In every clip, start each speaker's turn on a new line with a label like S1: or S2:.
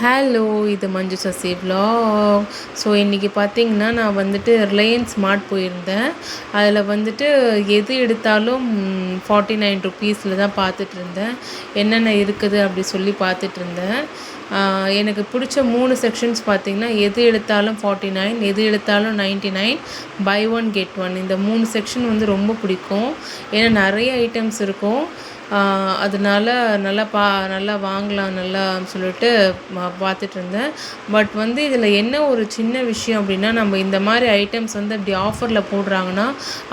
S1: Hello இது மஞ்சு Sasi vlog. So இன்றைக்கி பார்த்தீங்கன்னா நான் வந்துட்டு ரிலையன்ஸ் ஸ்மார்ட் போயிருந்தேன். அதில் வந்துட்டு எது எடுத்தாலும் ஃபார்ட்டி நைன் ருப்பீஸில் தான் பார்த்துட்டு இருந்தேன். என்னென்ன இருக்குது அப்படி சொல்லி பார்த்துட்டு இருந்தேன். எனக்கு பிடிச்ச மூணு செக்ஷன்ஸ் பார்த்தீங்கன்னா எது எடுத்தாலும் ஃபார்ட்டி நைன் எது எடுத்தாலும் ninety nine buy one get one இந்த மூணு செக்ஷன் வந்து ரொம்ப பிடிக்கும். ஏன்னா நிறைய ஐட்டம்ஸ் இருக்கும். அதனால நல்லா பா நல்லா வாங்கலாம் நல்லா சொல்லிட்டு பார்த்துட்டு இருந்தேன் பட் வந்து இதில் என்ன ஒரு சின்ன விஷயம் அப்படின்னா நம்ம இந்த மாதிரி ஐட்டம்ஸ் வந்து அப்படி ஆஃபரில் போடுறாங்கன்னா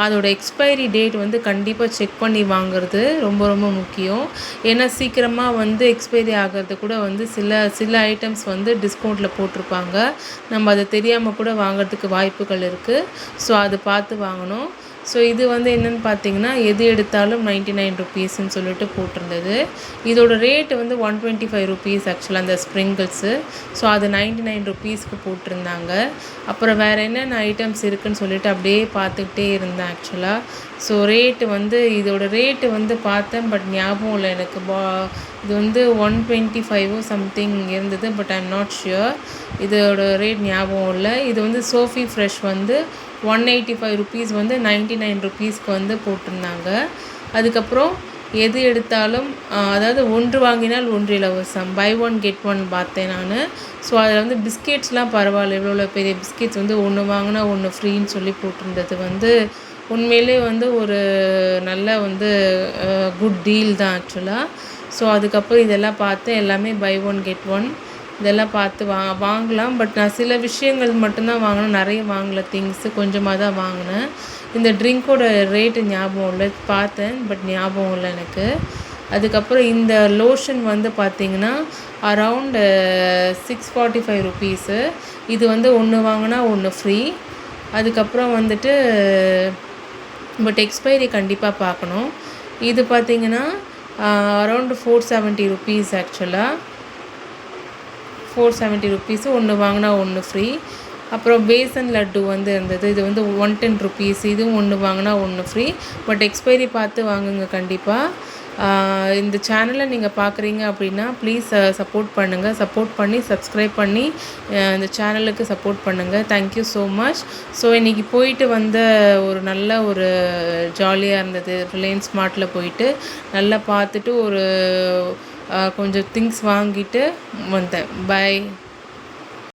S1: அதோட எக்ஸ்பைரி டேட் வந்து கண்டிப்பாக செக் பண்ணி வாங்குறது ரொம்ப ரொம்ப முக்கியம். ஏன்னா சீக்கிரமாக வந்து எக்ஸ்பைரி ஆகிறது கூட வந்து சில சில ஐட்டம்ஸ் வந்து டிஸ்கவுண்ட்டில் போட்டிருப்பாங்க. நம்ம அதை தெரியாமல் கூட வாங்குறதுக்கு வாய்ப்புகள் இருக்குது ஸோ அது பார்த்து வாங்கணும். ஸோ இது வந்து என்னென்னு பார்த்தீங்கன்னா எது எடுத்தாலும் நைன்ட்டி நைன் ருபீஸ்ன்னு சொல்லிட்டு போட்டிருந்தது. இதோட ரேட்டு வந்து ஒன் டுவெண்ட்டி ஃபைவ் ருபீஸ் ஆக்சுவலாக அந்த ஸ்ப்ரிங்கிள்ஸு ஸோ அது நைன்ட்டி நைன் ருபீஸ்க்கு போட்டிருந்தாங்க. அப்புறம் வேறு என்னென்ன ஐட்டம்ஸ் இருக்குன்னு சொல்லிட்டு அப்படியே பார்த்துக்கிட்டே இருந்தேன் ஆக்சுவலாக ஸோ ரேட்டு வந்து இதோட ரேட்டு வந்து பார்த்தேன் பட் ஞாபகம் இல்லை எனக்கு. பா இது வந்து ஒன் டுவெண்ட்டி ஃபைவோ சம்திங் இருந்தது but I am not sure இதோட ரேட் ஞாபகம் இல்லை. இது வந்து சோஃபி ஃப்ரெஷ் வந்து ஒன் எயிட்டி ஃபைவ் ருபீஸ் வந்து நைன்ட்டி நைன் ருபீஸ்க்கு வந்து போட்டிருந்தாங்க. அதுக்கப்புறம் எது எடுத்தாலும் அதாவது ஒன்று வாங்கினால் ஒன்று இலவசம். பை ஒன் கெட் ஒன் பார்த்தேன் நான். ஸோ அதில் வந்து பிஸ்கெட்ஸ்லாம் பரவாயில்ல. இவ்வளோ பெரிய பிஸ்கெட்ஸ் வந்து ஒன்று வாங்கினா ஒன்று ஃப்ரீன்னு சொல்லி போட்டிருந்தது. வந்து உண்மையிலே வந்து ஒரு நல்ல வந்து குட் டீல் தான் ஆக்சுவலாக ஸோ அதுக்கப்புறம் இதெல்லாம் பார்த்து எல்லாமே பை ஒன் கெட் ஒன் இதெல்லாம் பார்த்து வா வாங்கலாம். பட் நான் சில விஷயங்கள் மட்டும்தான் வாங்கினேன் நிறைய வாங்கல திங்ஸு கொஞ்சமாக தான் வாங்கினேன். இந்த ட்ரிங்க்கோட ரேட்டு ஞாபகம் இல்லை. பார்த்தேன் பட் ஞாபகம் இல்லை எனக்கு. அதுக்கப்புறம் இந்த லோஷன் வந்து பார்த்திங்கன்னா around six forty five rupees இது வந்து ஒன்று வாங்கினா ஒன்று ஃப்ரீ அதுக்கப்புறம் வந்துட்டு பட் எக்ஸ்பைரி கண்டிப்பாக பார்க்கணும். இது பார்த்தீங்கன்னா அரௌண்டு ஃபோர் செவன்ட்டி ருபீஸ் ஆக்சுவலாக ஃபோர் செவன்ட்டி ருபீஸு ஒன்று வாங்கினா ஒன்று ஃப்ரீ அப்புறம் பேசன் லட்டு வந்து இருந்தது. இது வந்து ஒன் டென் ருபீஸ் இதுவும் ஒன்று வாங்கினா ஒன்று ஃப்ரீ பட் எக்ஸ்பைரி பார்த்து வாங்குங்க கண்டிப்பாக இந்த சேனலை நீங்கள் பார்க்குறீங்க அப்படின்னா ப்ளீஸ் சப்போர்ட் பண்ணுங்கள் சப்போர்ட் பண்ணி சப்ஸ்கிரைப் பண்ணி இந்த சேனலுக்கு சப்போர்ட் பண்ணுங்கள் தேங்க்யூ ஸோ மச் ஸோ இன்றைக்கி போயிட்டு வந்த ஒரு நல்ல ஒரு ஜாலியாக இருந்தது. ரிலையன்ஸ் ஸ்மார்ட்டில் போயிட்டு நல்லா பார்த்துட்டு ஒரு கொஞ்சம் திங்ஸ் வாங்கிட்டு வந்தேன். பை